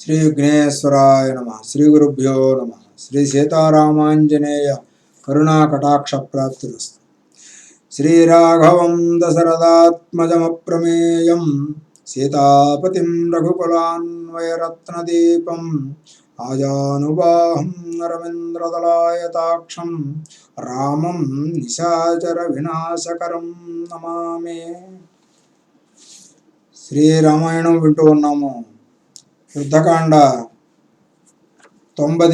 శ్రీ విఘ్నేశ్వరాయ నమ శ్రీ గురుభ్యో నమ శ్రీ సీతారామాంజనేయ కరుణా కటాక్ష శ్రీరాఘవం దశరథాత్మజమప్రమేయం సీతాపతిం రఘుకులాన్వయరత్నదీపం ఆజానుబాహం నరమింద్రదలాయతాక్షం రామం నిశాచర వినాశకరం నమామే శ్రీరామాయణం వింటూ ఉన్నాము। యుద్ధకాండ తొంభై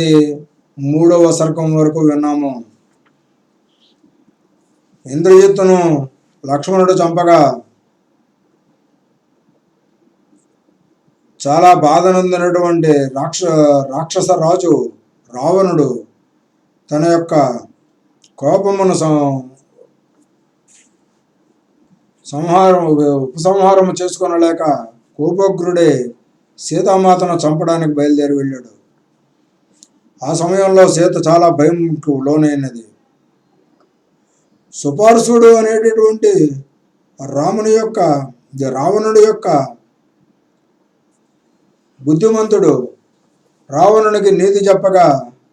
మూడవ సర్గం వరకు విన్నాము. ఇంద్రజిత్తును లక్ష్మణుడు చంపగా చాలా బాధనందినటువంటి రాక్ష రాక్షస రాజు రావణుడు తన యొక్క కోపమును సం- సంహారం ఉపసంహారం చేసుకొనలేక కోపగ్రుడే సీతామాతను చంపడానికి బయలుదేరి వెళ్ళాడు. ఆ సమయంలో సీత చాలా భయంకు లోనైనది. సుపార్శుడు అనేటటువంటి రాముని యొక్క రావణుడి యొక్క బుద్ధిమంతుడు రావణునికి నీతి చెప్పగా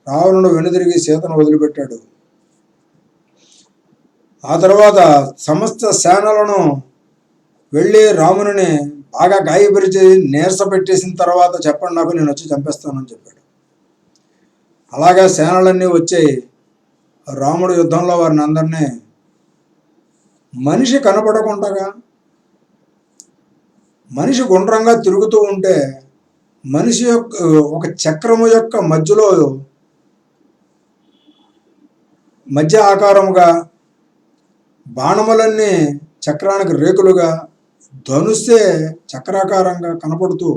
రావణుడు వెనుదిరిగి సీతను వదిలిపెట్టాడు. ఆ తర్వాత సమస్త సేనలను వెళ్ళి రామునిని బాగా గాయపరిచి నీరస పెట్టేసిన తర్వాత చెప్పండి నాకు నేను వచ్చి చంపేస్తానని చెప్పాడు. అలాగే సేనలన్నీ వచ్చాయి రాముడు యుద్ధంలో వారిని అందరినీ మనిషి కనపడకుండగా మనిషి గుండ్రంగా తిరుగుతూ ఉంటే మనిషి యొక్క ఒక చక్రము యొక్క మధ్యలో మధ్య ఆకారముగా బాణములన్నీ చక్రానికి రేకులుగా ధనుస్సే చక్రాకారంగా కనపడుతూ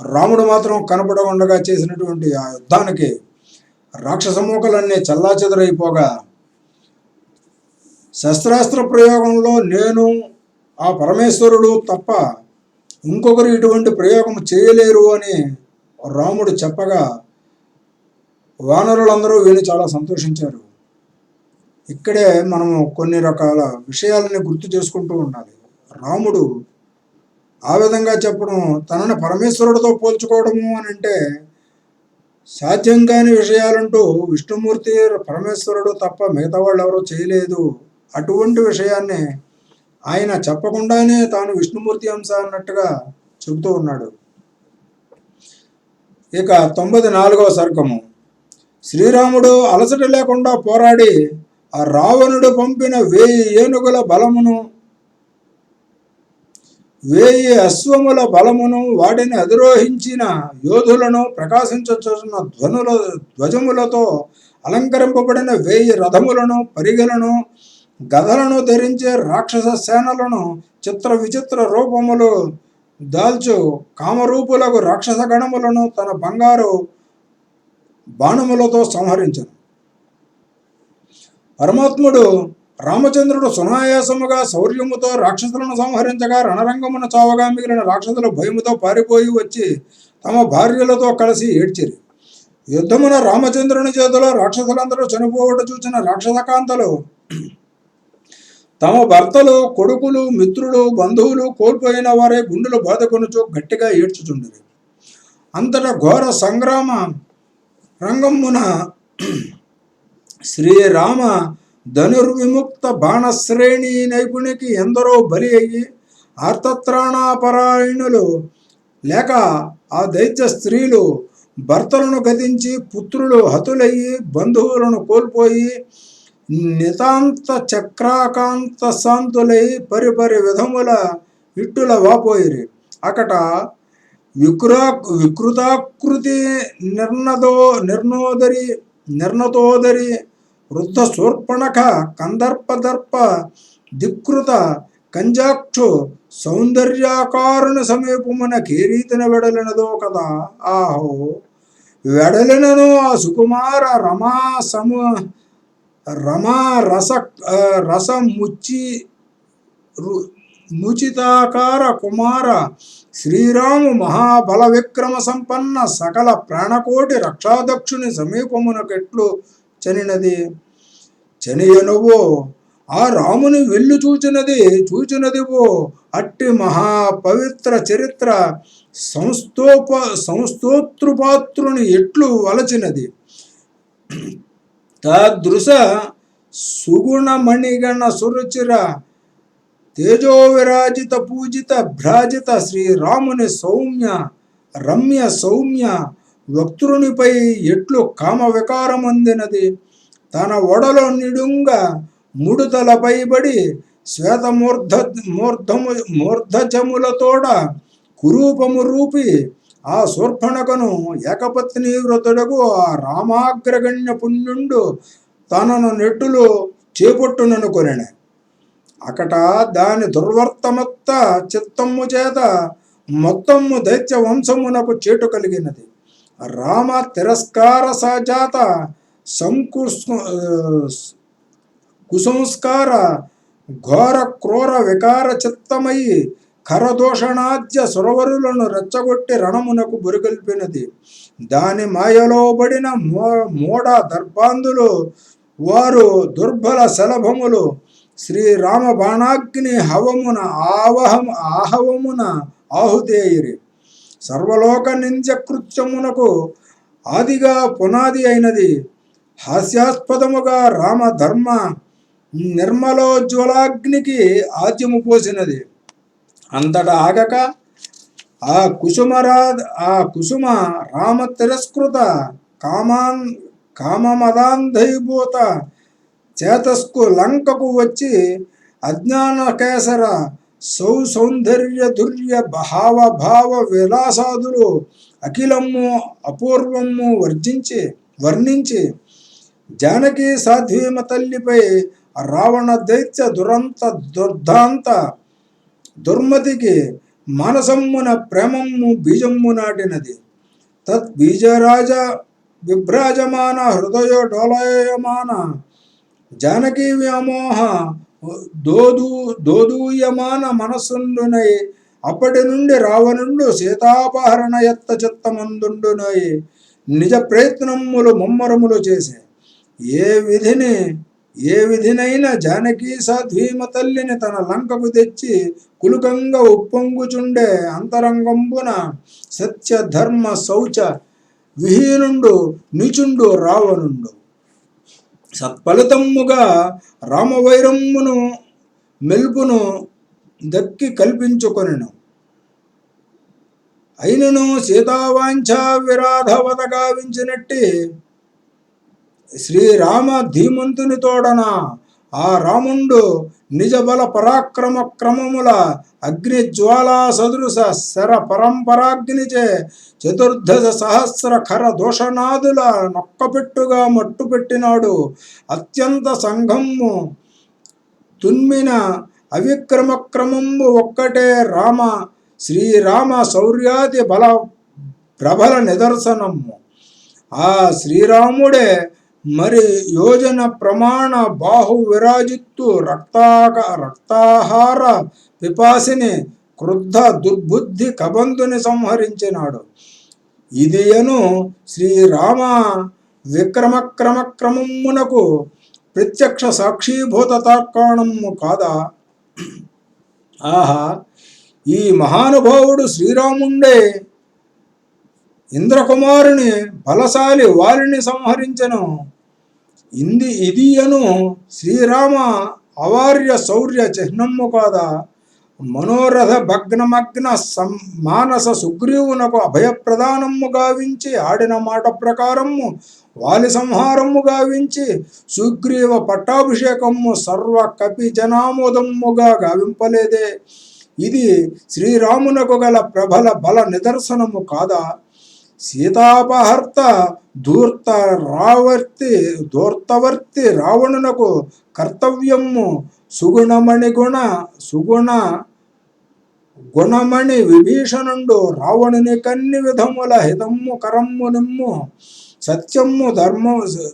రాముడు మాత్రం కనపడకుండా చేసినటువంటి ఆ యుద్ధానికి రాక్షసమూకలన్నీ చల్లాచెదరైపోగా శస్త్రాస్త్ర ప్రయోగంలో నేను ఆ పరమేశ్వరుడు తప్ప ఇంకొకరు ఇటువంటి ప్రయోగం చేయలేరు అని రాముడు చెప్పగా వానరులందరూ వీళ్ళు చాలా సంతోషించారు. ఇక్కడే మనము కొన్ని రకాల విషయాలని గుర్తు చేసుకుంటూ ఉండాలి. రాముడు ఆ విధంగా చెప్పడం తనని పరమేశ్వరుడితో పోల్చుకోవడము అని అంటే సాధ్యం కాని విషయాలంటూ విష్ణుమూర్తి పరమేశ్వరుడు తప్ప మిగతా వాళ్ళు ఎవరూ చేయలేదు. అటువంటి విషయాన్ని ఆయన చెప్పకుండానే తాను విష్ణుమూర్తి అంశ అన్నట్టుగా చెబుతూ ఉన్నాడు. ఇక తొంభై నాలుగవ సర్గము. శ్రీరాముడు అలసట లేకుండా పోరాడి ఆ రావణుడు పంపిన వేయి ఏనుగుల బలమును వేయి అశ్వముల బలమును వాటిని అధిరోహించిన యోధులను ప్రకాశించుచున్న ధ్వనుల ధ్వజములతో అలంకరింపబడిన వేయి రథములను పరిగెలను గదలను ధరించే రాక్షస సేనలను చిత్ర విచిత్ర రూపములు దాల్చు కామరూపులకు రాక్షస గణములను తన బంగారు బాణములతో సంహరించను. పరమాత్ముడు రామచంద్రుడు సునాయాసముగా శౌర్యముతో రాక్షసులను సంహరించగా రణరంగమున చావగా మిగిలిన రాక్షసులు భయముతో పారిపోయి వచ్చి తమ భార్యలతో కలిసి ఏడ్చిరి. యుద్ధమున రామచంద్రుని చేతిలో రాక్షసులందరూ చనిపోవట చూసిన రాక్షసకాంతలు తమ భర్తలు కొడుకులు మిత్రులు బంధువులు కోల్పోయిన వారే గుండెలు బాధకొనుచు గట్టిగా ఏడ్చుచుండరు. అంతటా ఘోర సంగ్రామ రంగమున శ్రీరామ ధనుర్విముక్త బాణశ్రేణి నైపుణికి ఎందరో బలి అయ్యి ఆర్తత్రాణాపరాయణులు. లేక ఆ దైత్య స్త్రీలు భర్తలను గతించి పుత్రులు హతులయ్యి బంధువులను కోల్పోయి నితాంత చక్రాకాంత శాంతులై పరిపరి విధముల ఇట్టుల వాపోయిరి. అకట వికృ వికృతాకృతి నిర్ణదో నిర్ణోదరి నిర్ణతోదరి వృద్ధ శూర్పణఖ కందర్పదర్ప దిక్కృత కంజాక్షు సౌందర్యాకారుని సమీపమున కేరీతిన వెడలినదో కదా? ఆహో! వెడలినను ఆ సుకుమార రమా సము రమా రస రసముచి రు- ముచితాకార కుమార శ్రీరాము మహాబల విక్రమ సంపన్న సకల ప్రాణకోటి రక్షాదక్షుని సమీపమునకెట్లు చనినది. చనియనువు ఆ రాముని వెళ్ళు చూచినది చూచినదివో అట్టి మహాపవిత్ర చరిత్ర. సంస్థోప సంస్తోతృపాత్రుని ఎట్లు వలచినది. తాదృశ సుగుణమణిగణ సురుచిర తేజో విరాజిత పూజిత భ్రాజిత శ్రీరాముని సౌమ్య రమ్య సౌమ్య వక్తృనిపై ఎట్లు కామ వికారమొందినది తన ఒడలో నిడుంగ ముడుతలపై బడి శ్వేతమూర్ధ మూర్ధము మూర్ధచములతోడ కురూపము రూపి ఆ శూర్పణకను ఏకపత్ని వ్రతుడకు ఆ రామాగ్రగణ్య పుణ్యుండు తనను నెట్టులు చేపట్టుననుకొనెను అకట దాని దుర్వర్తమత్త చిత్తమ్ము చేత మొత్తము దైత్య వంశమునకు చేటు కలిగినది. రామ తిరస్కార సజాత సంకుస్ కుసంస్కార ఘోర క్రూర వికార చిత్తమయి కరదూషణాద్య సురవరులను రెచ్చగొట్టి రణమునకు బురిగల్పినది దాని మాయలో పడిన మో దర్భాంధులు వారు దుర్బల శలభములు. శ్రీరామ బాణాగ్ని హవమున ఆవహం ఆహవమున ఆహుతేయిరి. సర్వలోక నింద్యకృత్యమునకు ఆదిగా పునాది అయినది. హాస్యాస్పదముగా రామధర్మ నిర్మలో నిర్మలోజ్వలాగ్నికి ఆద్యము పోసినది. అంతటా ఆగక ఆ కుసుమరా ఆ కుసుమ రామ తిరస్కృత కామాన్ కామమదాంధైభూత చేతస్కు లంకకు వచ్చి అజ్ఞాన కేసర సౌ సౌందర్య దుర్య భావ భావ విలాసాదులు అఖిలమ్ము అపూర్వము వర్జించి వర్ణించి జానకి సాధ్వీమ తల్లిపై రావణ దైత్య దురంత దుర్ధాంత దుర్మతికి మనసమ్మున ప్రేమమ్ము బీజమ్ము నాటినది. తత్ బీజరాజ విభ్రాజమాన హృదయ డోలయమాన జానకీ వ్యామోహ దోదు దోదూయమాన మనస్సుండునై అప్పటి నుండి రావణుండు సీతాపహరణ ఎత్త చిత్తమందుండునై నిజ ప్రయత్నములు ముమ్మరములు చేసే. ఏ విధిని ఏ విధినైనా జానకీ సాధ్వీమ తల్లిని తన లంకకు తెచ్చి కులుకంగా ఉప్పొంగుచుండే అంతరంగంబున సత్య ధర్మ శౌచ విహీనుండు నిచుండు రావణుండు. సత్ఫలితమ్ముగా రామవైరమ్మును మెల్పును దక్కి కల్పించుకొనెను. అయినను సీతావాంఛ విరాధవత గావించినట్టి శ్రీరామ ధీమంతుని తోడన ఆ రాముండు నిజ బల పరాక్రమ క్రమముల అగ్ని జ్వాలా సదృశ శర పరంపరాగ్నిచే చతుర్దశ సహస్ర ఖర దోషనాదుల నొక్కపెట్టుగా మట్టు పెట్టినాడు. అత్యంత సంఘము తున్మిన అవిక్రమ క్రమము ఒక్కటే రామ శ్రీరామ శౌర్యాది బల ప్రబల నిదర్శనము. ఆ శ్రీరాముడే మరి యోజన ప్రమాణ బాహు విరాజిత్తు రక్తాక రక్తాహార పిపాసిని క్రుద్ధ దుర్బుద్ధి కబంధుని సంహరించినాడు. ఇదియను శ్రీరామ విక్రమక్రమ క్రమమునకు ప్రత్యక్ష సాక్షీభూత తార్కాణము కాదా? ఆహా ఈ మహానుభావుడు శ్రీరాముండే ఇంద్రకుమారుని బలశాలి వారిని సంహరించను. ఇంది ఇది అను శ్రీరామ అవార్య శౌర్య చిహ్నము కాదా? మనోరథ భగ్నమగ్న సం మానస సుగ్రీవునకు అభయప్రదానము గావించి ఆడిన మాట ప్రకారము వాలి సంహారము గావించి సుగ్రీవ పట్టాభిషేకము సర్వ కపి జనామోదముగా గావింపలేదే. ఇది శ్రీరామునకు గల ప్రబల బల నిదర్శనము కాదా? సీతాపహర్త ధూర్త రావర్తి ధూర్తవర్తి రావణునకు కర్తవ్యము సుగుణమణి గుణ సుగుణ గుణమణి విభీషణుండు రావణుని కన్ని విధముల హితమ్ము కరమ్ము నిమ్ము సత్యము ధర్మ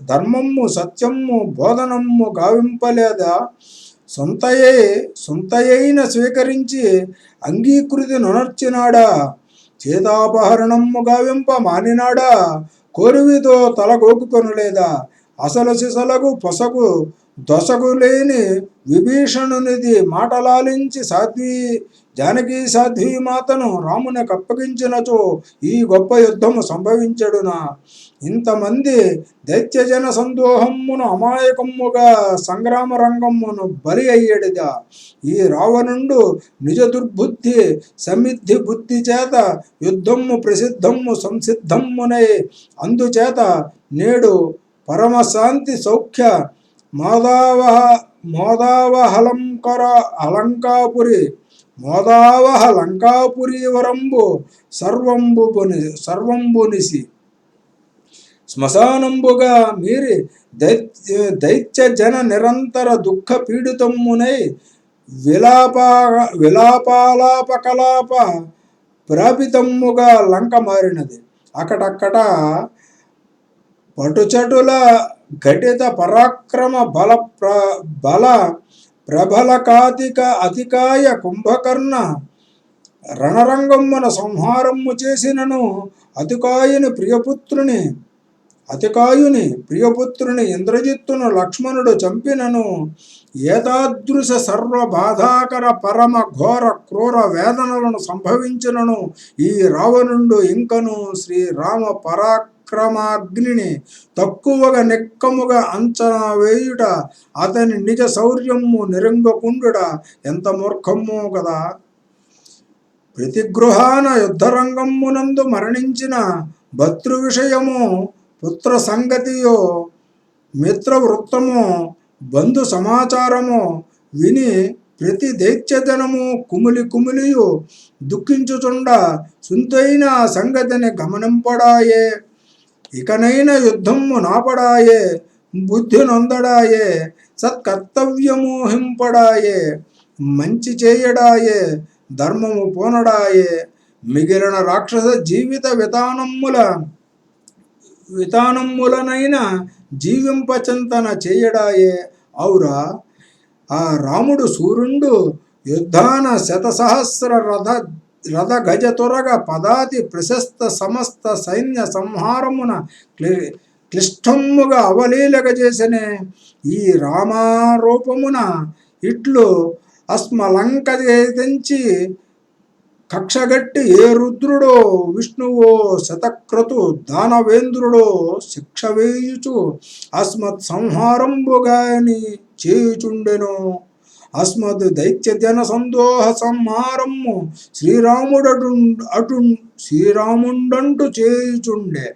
ధర్మము సత్యము బోధనము గావింపలేదా. సొంతయే సొంతయైన స్వీకరించి అంగీకృతి నునర్చినాడా? చేతాపహరణము గావింప మానినాడా? కోరివితో తలగోకుకొనలేదా అసలు సిసలకు పొసకు దొసగులేని విభీషణునిది మాటలాలించి సాధ్వి జానకి సాధ్వి మాతను రాముని కప్పగించినచో ఈ గొప్ప యుద్ధము సంభవించడునా? ఇంతమంది దైత్యజన సందోహమును అమాయకమ్ముగా సంగ్రామ రంగమును బలి అయ్యేడిదా. ఈ రావణుండు నిజ దుర్బుద్ధి సమిద్ధి బుద్ధి చేత యుద్ధము ప్రసిద్ధము సంసిద్ధమునై. అందుచేత నేడు పరమశాంతి సౌఖ్య మోదావహ మోదావహలంకర అలంకాపురి మోదావహ లంకాపురి వరంబు సర్వంబు సర్వంబునిసి శ్మశానంబుగా మీరి దైత్య దైత్య జన నిరంతర దుఃఖ పీడితమ్మునై విలాపా విలాపాలాపకలాప ప్రాపితమ్ముగా లంక మారినది. అక్కడక్కడ పటుచటుల ఘటిత పరాక్రమ బల ప్ర బల ప్రబలకాతిక అతికాయ కుంభకర్ణ రణరంగమ్మన సంహారము చేసినను అతికాయని ప్రియపుత్రుని అతికాయుని ప్రియపుత్రుని ఇంద్రజిత్తును లక్ష్మణుడు చంపినను ఏతాదృశ సర్వ బాధాకర పరమ ఘోర క్రూర వేదనలను సంభవించినను ఈ రావణుండు ఇంకను శ్రీరామ పరాక్రమాగ్నిని తక్కువగా నెక్కముగా అంచనా వేయుట అతని నిజ శౌర్యము నిరంగకుండుట ఎంత మూర్ఖము కదా ప్రతిగృహాన యుద్ధరంగమునందు మరణించిన భర్తృ విషయము పుత్ర సంగతియో మిత్రవృత్తము బంధు సమాచారము విని ప్రతి దైత్యజనము కుమిలి కుమిలియు దుఃఖించుచుండ సుంతైన సంగతిని గమనింపడాయే. ఇకనైన యుద్ధము నాపడాయే బుద్ధి నొందడాయే సత్కర్తవ్యము హింపడాయే మంచి చేయడాయే ధర్మము పోనడాయే మిగిలిన రాక్షస జీవిత విధానముల విధానములనైన జీవింపచింతన చేయడాయే ఔరా. ఆ రాముడు సూర్యుండు యుద్ధాన శతసహస్ర రథ రథ గజ పదాతి ప్రశస్త సమస్త సైన్య సంహారమున క్లి క్లిష్టముగా అవలీలక చేసనే ఈ రామారూపమున ఇట్లు అస్మలంక తెంచి కక్షగట్టి ఏ రుద్రుడో విష్ణువో శతక్రతు దానవేంద్రుడో శిక్ష వేయుచు అస్మత్ సంహారంబుగాని చేయుచుండెను. అస్మద్ దైత్య జన సందోహ సంహారము శ్రీరాముడటు అటు శ్రీరాముండంటు చేయుచుండే.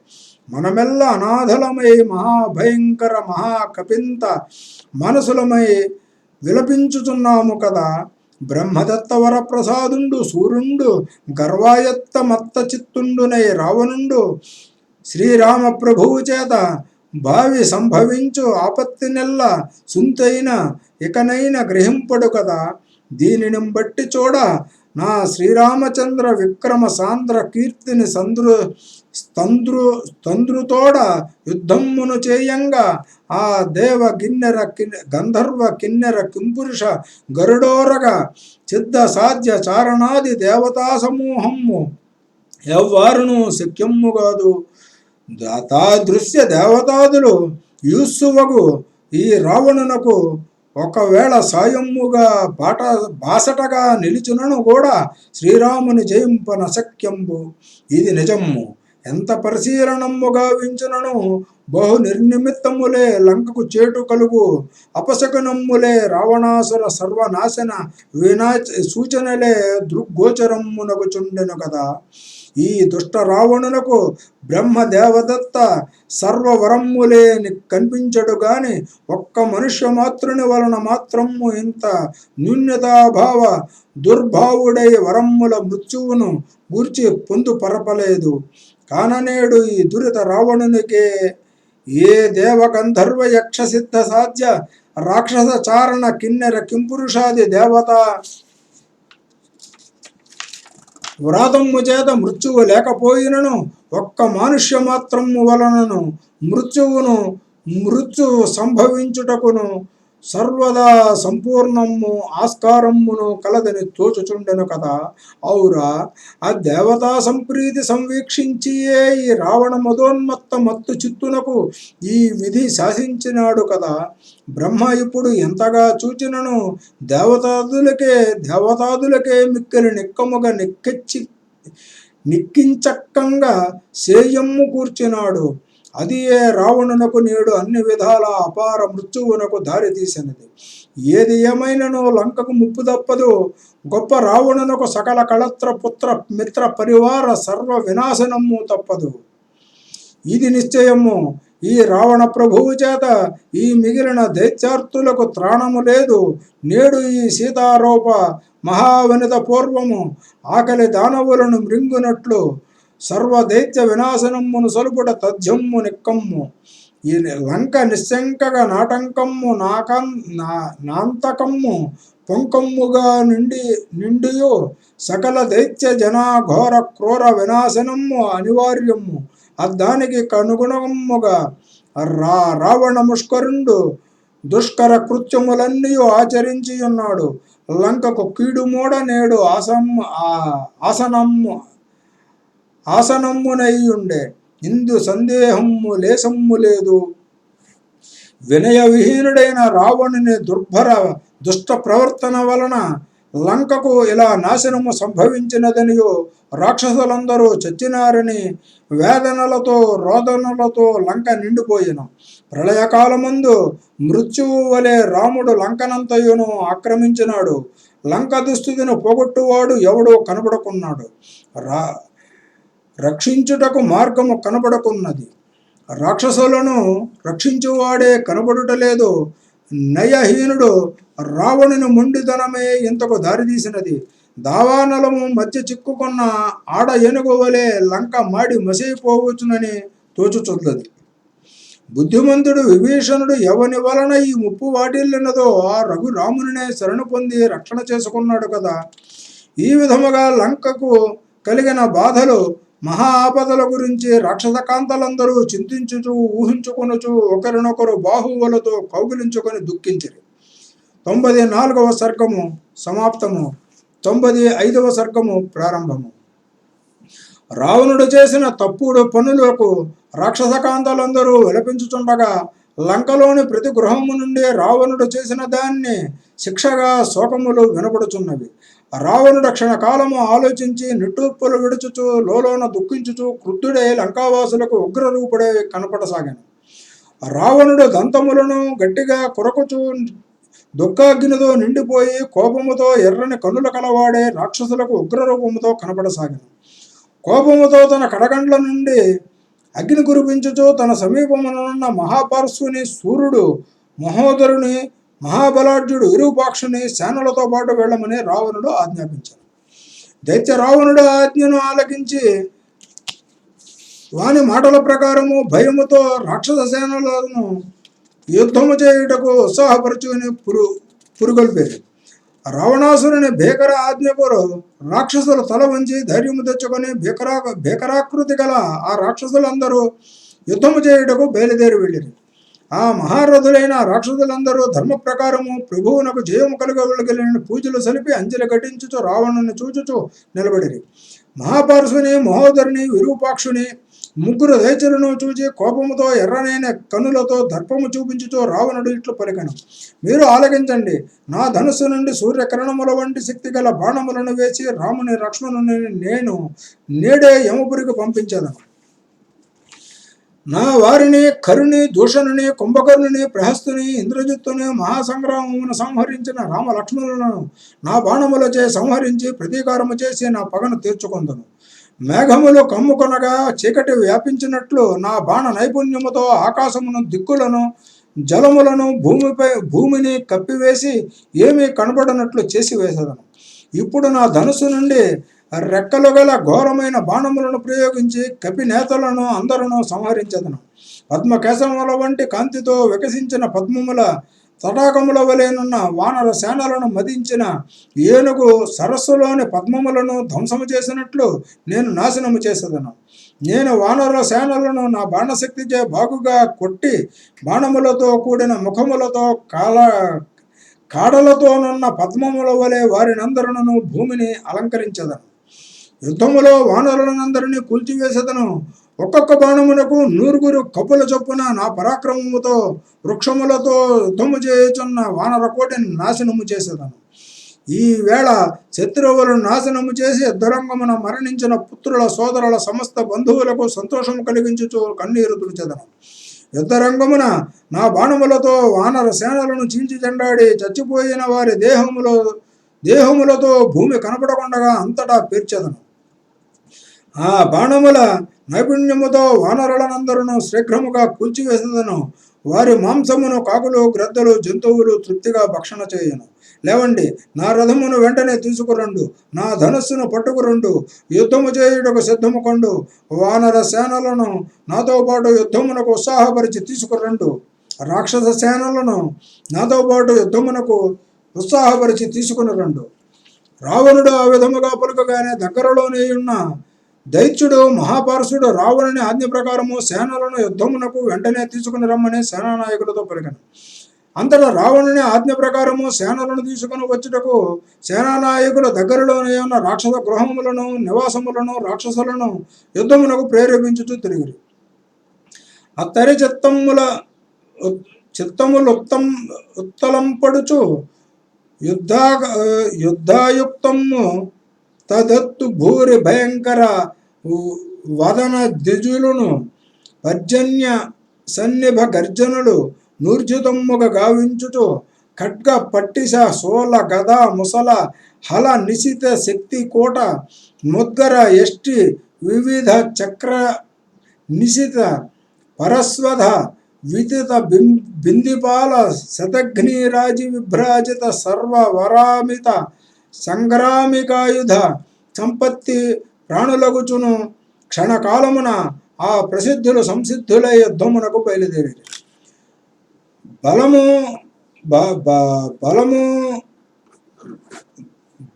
మనమెల్ల అనాథలమై మహాభయంకర మహాకపింత మనసులమై విలపించుచున్నాము కదా. బ్రహ్మదత్త వరప్రసాదుండు సూర్యుండు గర్వాయత్త మత్త చిత్తుండునై రావణుండు. శ్రీరామ ప్రభువు చేత భావి సంభవించు ఆపత్తి నెల్ల సుంతైన ఇకనైన గ్రహింపడు కదా. దీనిని బట్టి చూడ నా శ్రీరామచంద్ర విక్రమ సాంద్ర కీర్తిని సంద్రు తంద్రు తంద్రుతోడ యుద్ధమును చేయంగా. ఆ దేవ గిన్నెర గంధర్వ కిన్నెర కింపురుష గరుడోరగ. సిద్ధ సాధ్య చారణాది దేవతా సమూహము ఎవ్వారును శక్యము కాదు. తాదృశ్య దేవతాదులు యూస్సువగు ఈ రావణునకు ఒకవేళ సాయమ్ముగా బాట బాసటగా నిలిచునను కూడా శ్రీరాముని జయింపన శక్యంబు ఇది నిజము. ఎంత పరిశీలనము గావించునను బహు నిర్నిమిత్తములే లంకకు చేటు కలుగు. అపశకనమ్ములే రావణాసుర సర్వనాశన వినా సూచనలే దృగ్గోచరమునగుచుండెను కదా. ఈ దుష్ట రావణులకు బ్రహ్మ దేవదత్త సర్వవరమ్ములేని కనిపించడు గాని ఒక్క మనుష్య మాతృని వలన మాత్రము ఇంత న్యూన్యతాభావ దుర్భావుడై వరమ్ముల మృత్యువును గూర్చి పొందు పరపలేదు. కాననేడు ఈ దురిత రావణునికే ఏ దేవ గంధర్వ యక్ష సిద్ధ సాధ్య రాక్షస చారణ కిన్నెర కింపురుషాది దేవత వ్రాతమ్ము చేత మృత్యువు లేకపోయినను ఒక్క మానుష్య మాత్రము వలనను మృత్యువును మృత్యు సంభవించుటకును సర్వదా సంపూర్ణము ఆస్కారమును కలదని తోచుచుండెను కదా. ఔరా ఆ దేవతా సంప్రీతి సంవీక్షించియే ఈ రావణ మదోన్మత్త మత్తు చిత్తునకు ఈ విధి శాసించినాడు కదా. బ్రహ్మ ఇప్పుడు ఎంతగా చూచినను? దేవతాదులకే దేవతాదులకే మిక్కిలి నిక్కముగా నిక్కెచ్చి నిక్కించక్కంగా సేయమ్ము కూర్చున్నాడు అది ఏ రావణునకు నేడు అన్ని విధాల అపార మృత్యువునకు దారితీసినది ఏది ఏమైనను లంకకు ముప్పు తప్పదు. గొప్ప రావణునకు సకల కళత్ర పుత్ర మిత్ర పరివార సర్వ వినాశనము తప్పదు. ఇది నిశ్చయము. ఈ రావణ ప్రభువు చేత ఈ మిగిలిన దైత్యార్థులకు త్రాణము లేదు. నేడు ఈ సీతారూప మహావనిత పూర్వము ఆకలి దానవులను మృంగునట్లు సర్వదైత్య వినాశనమ్మును సలుపుట తథ్యమ్ము నిక్కమ్ము. ఈ లంక నిశంకగా నాటంకమ్ము నాకం నా నాంతకమ్ము పొంకమ్ముగా నిండి నిండియు సకల దైత్య జనా ఘోర క్రూర వినాశనమ్ము అనివార్యము. అద్దానికి కనుగుణముగా రా రావణ ముష్కరుండు దుష్కర కృత్యములన్నీ ఆచరించి ఉన్నాడు. లంకకు కీడు మూడ నేడు ఆసమ్ము ఆ- ఆసనమ్ము ఆసనమ్మునయ్యుండే ఇందు సందేహము లేసమ్ము లేదు. వినయ విహీనుడైన రావణుని దుర్భర దుష్ట ప్రవర్తన వలన లంకకు ఇలా నాశనము సంభవించినదనియో రాక్షసులందరూ చచ్చినారని వేదనలతో రోదనలతో లంక నిండిపోయిన. ప్రళయకాలముందు మృత్యువు వలె రాముడు లంకనంతయును ఆక్రమించినాడు. లంక దుస్థితిని పోగొట్టువాడు ఎవడో కనబడుకున్నాడు. రా రక్షించుటకు మార్గము కనబడకున్నది. రాక్షసులను రక్షించువాడే కనబడుటలేదు. నయహీనుడు రావణుని మొండితనమే ఇంతకు దారితీసినది. దావానలము మధ్య చిక్కుకున్న ఆడ ఏనుగు వలె లంక మాడి మసైపోవచ్చునని తోచుచున్నది. బుద్ధిమంతుడు విభీషణుడు ఎవని వలన ఈ ముప్పు వాటిల్లినదో ఆ రఘురామునినే శరణు పొంది రక్షణ చేసుకున్నాడు కదా. ఈ విధముగా లంకకు కలిగిన బాధలు మహా ఆపదల గురించి రాక్షస కాంతలందరూ చింతించుచు ఊహించుకొనుచు ఒకరినొకరు బాహువులతో కౌగిలించుకొని దుఃఖించిరి. తొంభై నాలుగవ సర్గము సమాప్తము. తొంభై ఐదవ సర్గము ప్రారంభము. రావణుడు చేసిన తప్పుడు పనులకు రాక్షస కాంతలందరూ విలపించుచుండగా లంకలోని ప్రతి గృహము నుండి రావణుడు చేసిన దాన్ని శిక్షగా శోకములు వినపడుచున్నవి రావణుడు క్షణకాలము ఆలోచించి నిట్టూర్పులు విడుచుచు లోలోన దుఃఖించుచు క్రుద్ధుడై లంకావాసులకు ఉగ్రరూపుడే కనపడసాగాను. రావణుడు దంతములను గట్టిగా కొరకుచు దుఃఖాగ్నితో నిండిపోయి కోపముతో ఎర్రని కన్నుల కలవాడే రాక్షసులకు ఉగ్రరూపముతో కనపడసాగాను. కోపముతో తన కడగండ్ల నుండి అగ్ని కురిపించుచు తన సమీపమునున్న మహాపార్శ్వుని సూర్యుడు మహోదరుని మహాబలాఢ్యుడు విరూపాక్షుని సేనలతో పాటు వెళ్ళమని రావణుడు ఆజ్ఞాపించాడు. దైత్య రావణుడు ఆజ్ఞను ఆలకించి వాని మాటల ప్రకారము భయముతో రాక్షస సేనలను యుద్ధము చేయుటకు ఉత్సాహపరచుకుని పురు పురుగొల్పారు రావణాసురుని భీకర ఆజ్ఞపురు రాక్షసులు తల వంచి ధైర్యము తెచ్చుకొని భీకరా భీకరాకృతి గల ఆ రాక్షసులందరూ యుద్ధము చేయుటకు బయలుదేరి వెళ్ళిరి. ఆ మహారథులైన రాక్షసులందరూ ధర్మ ప్రకారము ప్రభువునకు జయము కలుగగలిగిన పూజలు సలిపి అంజలి ఘటించుచు రావణుని చూచుచు నిలబడిరి. మహాపార్శ్వుని మహోదరుని విరూపాక్షుని ముగ్గురు రేచరును చూచి కోపముతో ఎర్రనైన కన్నులతో దర్పము చూపించుతో రావణుడు ఇట్లు పలికను. మీరు ఆలగించండి నా ధనుస్సు నుండి సూర్యకిరణముల వంటి శక్తి గల బాణములను వేసి రాముని లక్ష్మణుని నేను నేడే యమపురికి పంపించదను. నా వారిని కరుణి దూషణుని కుంభకర్ణుని ప్రహస్తుని ఇంద్రజిత్తుని మహాసంగ్రామమును సంహరించిన రామలక్ష్మణులను నా బాణములచే సంహరించి ప్రతీకారము చేసి నా పగను తీర్చుకుందను. మేఘములు కమ్ముకొనగా చీకటి వ్యాపించినట్లు నా బాణ నైపుణ్యముతో ఆకాశమును దిక్కులను జలములను భూమిపై భూమిని కప్పివేసి ఏమీ కనబడనట్లు చేసి వేసేదను ఇప్పుడు నా ధనుసు నుండి రెక్కలు గల ఘోరమైన బాణములను ప్రయోగించి కపి నేతలను అందరూ సంహరించదను. పద్మకేశముల వంటి కాంతితో వికసించిన పద్మముల తటాకముల వలెనున్న వానర సేనలను మదించిన ఏనుగు సరస్సులోని పద్మములను ధ్వంసము చేసినట్లు నేను నాశనము చేసేదను. నేను వానరుల సేనలను నా బాణశక్తిచే బాగుగా కొట్టి బాణములతో కూడిన ముఖములతో కాల కాడలతోనున్న పద్మముల వలె వారినందరును భూమిని అలంకరించదను. యుద్ధములో వానరులనందరినీ కూల్చివేసేదను. ఒక్కొక్క బాణమునకు నూరుగురు కప్పుల చొప్పున నా పరాక్రమముతో వృక్షములతో యుద్ధము చేయుచున్న వానర కోటిని నాశనము చేసేదను. ఈ వేళ శత్రువులను నాశనము చేసి యుద్ధరంగమున మరణించిన పుత్రుల సోదరుల సమస్త బంధువులకు సంతోషము కలిగించుచు కన్నీరు తుడిచెదను. యుద్ధరంగమున నా బాణములతో వానర సేనలను చీల్చి చెండాడి చచ్చిపోయిన వారి దేహములో దేహములతో భూమి కనపడకుండగా అంతటా పేర్చెదను. ఆ బాణముల నైపుణ్యముతో వానరులనందరూ శీఘ్రముగా కూల్చివేసినను వారి మాంసమును కాకులు గ్రద్దలు జంతువులు తృప్తిగా భక్షణ చేయను. లేవండి నా రథమును వెంటనే తీసుకురండు నా ధనుస్సును పట్టుకురండు యుద్ధము చేయుటకు సిద్ధము కొండు వానర సేనలను నాతో పాటు యుద్ధమునకు ఉత్సాహపరిచి తీసుకురండు. రాక్షస సేనలను నాతో పాటు యుద్ధమునకు ఉత్సాహపరిచి తీసుకుని రండు. రావణుడు ఆ విధముగా పలుకగానే దగ్గరలోనే ఉన్న దైత్యుడు మహాపారసుడు రావణుని ఆజ్ఞ ప్రకారము సేనలను యుద్ధమునకు వెంటనే తీసుకుని రమ్మని సేనానాయకులతో పలికను. అంతటా రావణుని ఆజ్ఞ ప్రకారము సేనలను తీసుకుని వచ్చుటకు సేనానాయకుల దగ్గరలోనే ఉన్న రాక్షస గృహములను నివాసములను రాక్షసులను యుద్ధమునకు ప్రేరేపించుతూ తిరిగిరి. అత్తరి చిత్తముల చిత్తములు ఉత్తం ఉత్తలంపడుచు యుద్ధ యుద్ధాయుక్తము తదత్తు భూరి భయంకర వదన ద్విజులను పర్జన్య సన్నిభ గర్జనులు నూర్జితమ్ముగ గావించుచు ఖడ్గ పట్టిస సోల గద ముసల హల నిశిత శక్తి కోట ముద్గర ఎష్టి వివిధ చక్ర నిశిత పరస్వధ విదిత బిం బిందిపాల శతఘ్నిరాజి విభ్రాజిత సర్వ వరామిత సంగ్రామికాయుధ సంపత్తి ప్రాణులగుచును. క్షణకాలమున ఆ ప్రసిద్ధులు సంసిద్ధులై యుద్ధమునకు బయలుదేరి బలము బ- బ- బలము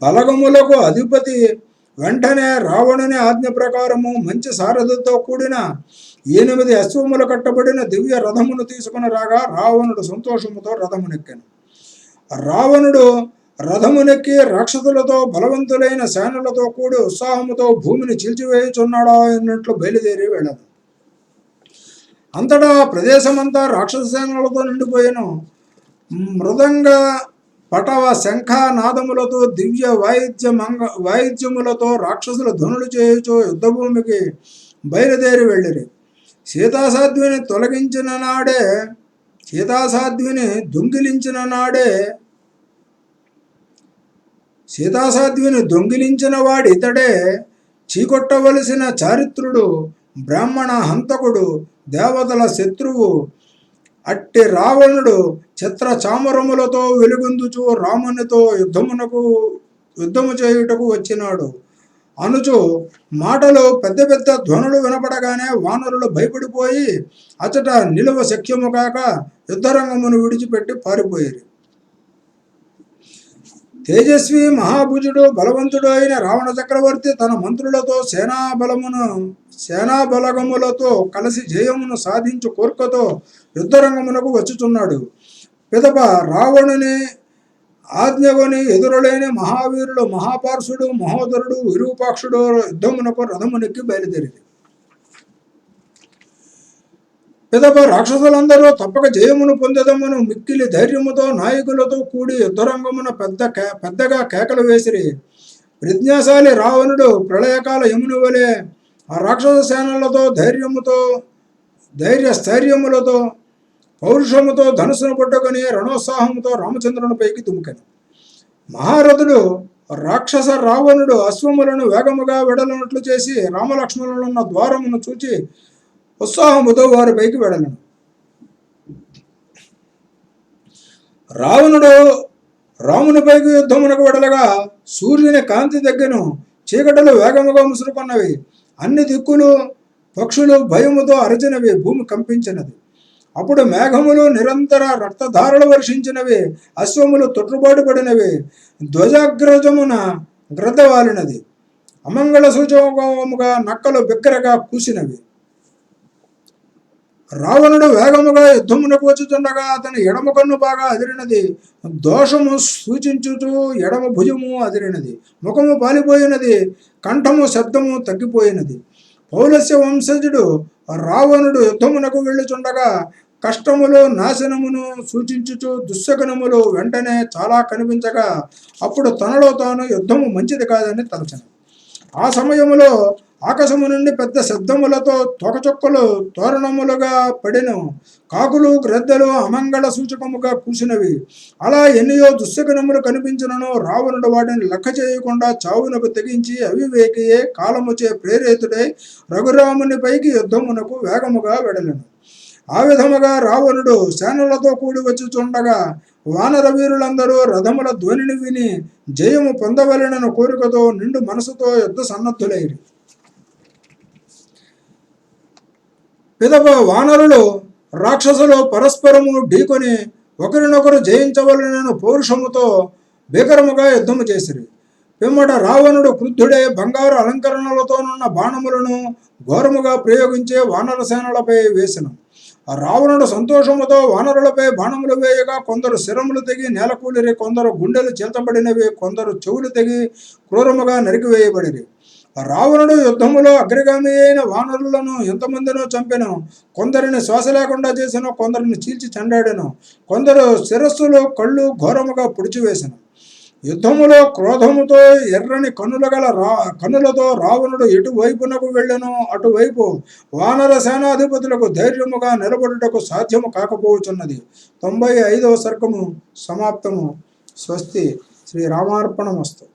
బలగములకు అధిపతి వెంటనే రావణుని ఆజ్ఞ ప్రకారము మంచి సారథితో కూడిన ఎనిమిది అశ్వములు కట్టబడిన దివ్య రథమును తీసుకుని రాగా రావణుడు సంతోషముతో రథమునెక్కాను. రావణుడు రథమునెక్కి రాక్షసులతో బలవంతులైన సేనలతో కూడి ఉత్సాహముతో భూమిని చీల్చివేయుచున్నాడా అన్నట్లు బయలుదేరి వెళ్ళదు అంతటా ఆ ప్రదేశమంతా రాక్షస సేనలతో నిండిపోయాను. మృదంగ పటవ శంఖ నాదములతో దివ్య వాయిద్య మంగ వాయిద్యములతో రాక్షసుల ధ్వనులు చేయుచో యుద్ధభూమికి బయలుదేరి వెళ్ళిరి. సీతాసాధ్విని తొలగించిన నాడే సీతాసాధ్విని దొంగిలించిన నాడే సీతాసాధ్విని దొంగిలించిన వాడు ఇతడే చీకొట్టవలసిన చారిత్రుడు బ్రాహ్మణ హంతకుడు దేవతల శత్రువు అట్టి రావణుడు చిత్ర చామరములతో వెలుగొందుచు రామునితో యుద్ధమునకు యుద్ధము చేయుటకు వచ్చినాడు. అనుచు మాటలు పెద్ద పెద్ద ధ్వనులు వినపడగానే వానరులు భయపడిపోయి అచట నిలువ శక్యము కాక యుద్ధరంగమును విడిచిపెట్టి పారిపోయారు. తేజస్వి మహాభుజుడు బలవంతుడు అయిన రావణ చక్రవర్తి తన మంత్రులతో సేనాబలమును సేనాబలగములతో కలిసి జయమును సాధించు కోర్కతో యుద్ధరంగమునకు వచ్చుచున్నాడు. పిదప రావణుని ఆజ్ఞగుని ఎదురులేని మహావీరుడు మహాపార్షుడు మహోదరుడు విరూపాక్షుడు యుద్ధమునకు రథమునెక్కి బయలుదేరింది. పిదప రాక్షసులందరూ తప్పక జయమును పొందదమును మిక్కిలి ధైర్యముతో నాయకులతో కూడి యుద్ధరంగమున పెద్ద కే- పెద్దగా కేకలు వేసిరి. ప్రజ్ఞాశాలి రావణుడు ప్రళయకాల యముని వలె ఆ రాక్షస సేనలతో ధైర్యముతో ధైర్య స్థైర్యములతో పౌరుషముతో ధనుసును పట్టుకొని రణోత్సాహముతో రామచంద్రుని పైకి దుముకెను మహారథుడు రాక్షస రావణుడు అశ్వములను వేగముగా వెడలనట్లు చేసి రామలక్ష్మణులున్న ద్వారమును చూచి ఉత్సాహముతో వారి పైకి వెడలను రావణుడు రాముని పైకి యుద్ధమునకు వెడలగా సూర్యుని కాంతి దగ్గను చీకటలు వేగముగా ముసురుకున్నవి. అన్ని దిక్కులు పక్షులు భయముతో అరచినవి భూమి కంపించినది. అప్పుడు మేఘములు నిరంతర రక్తధారలు వర్షించినవి అశ్వములు తొట్టుబాటు పడినవి. ధ్వజాగ్రజమున గ్రద్దవాలినది అమంగళ సూచకముగా నక్కలు బిక్కరగా కూసినవి రావణుడు వేగముగా యుద్ధమునకు వచ్చుచుండగా అతని ఎడమ కన్ను బాగా అదిరినది. దోషము సూచించుచు ఎడమ భుజము అదిరినది. ముఖము పాలిపోయినది. కంఠము శబ్దము తగ్గిపోయినది. పౌలస్య వంశజుడు రావణుడు యుద్ధమునకు వెళ్ళుచుండగా కష్టములు నాశనమును సూచించుచు దుశ్శకనములు వెంటనే చాలా కనిపించగా అప్పుడు తనలో తాను యుద్ధము మంచిది కాదని తలచను. ఆ సమయములో ఆకాశము నుండి పెద్ద శబ్దములతో తొకచొక్కలు తోరణములుగా పడిను. కాకులు గ్రద్దలు అమంగళ సూచకముగా కూసినవి. అలా ఎన్నయో దుశ్శకనములు కనిపించినను. రావణుడు వాటిని లెక్క చేయకుండా చావునకు తెగించి అవివేకియే కాలముచే ప్రేరేతుడై రఘురాముని పైకి యుద్ధమునకు వేగముగా వెడలను. ఆ విధముగా రావణుడు సేనలతో కూడి వచ్చి చుండగా వానర వీరులందరూ రథముల ధ్వనిని విని జయము పొందవలెనను కోరికతో నిండు మనసుతో యుద్ధ సన్నద్ధులైరు. పిదప వానరులు రాక్షసులు పరస్పరము ఢీకొని ఒకరినొకరు జయించవలనను పౌరుషముతో భీకరముగా యుద్ధము చేసిరి. పిమ్మట రావణుడు క్రుద్ధుడే బంగారు అలంకరణలతోనున్న బాణములను ఘోరముగా ప్రయోగించే వానర సేనలపై వేసిన. ఆ రావణుడు సంతోషముతో వానరులపై బాణములు వేయగా కొందరు శిరములు తెగి నేలకూలిరి కొందరు గుండెలు చేతబడినవి కొందరు చెవులు తెగి క్రూరముగా నరికివేయబడిరి. రావణుడు యుద్ధములో అగ్రగామి అయిన వానరులను ఎంతమందినో చంపెను. కొందరిని శ్వాస లేకుండా చేసెను కొందరిని చీల్చి చండాడెను. కొందరు శిరస్సులు కళ్ళు ఘోరముగా పొడిచివేసెను. యుద్ధములో క్రోధముతో ఎర్రని కన్నుల గల రా కన్నులతో రావణుడు ఎటువైపునకు వెళ్ళెను? అటువైపు వానర సేనాధిపతులకు ధైర్యముగా నిలబడుటకు సాధ్యము కాకపోవచున్నది. తొంభై ఐదవ సర్గము సమాప్తము. స్వస్తి. శ్రీ రామార్పణమస్తు.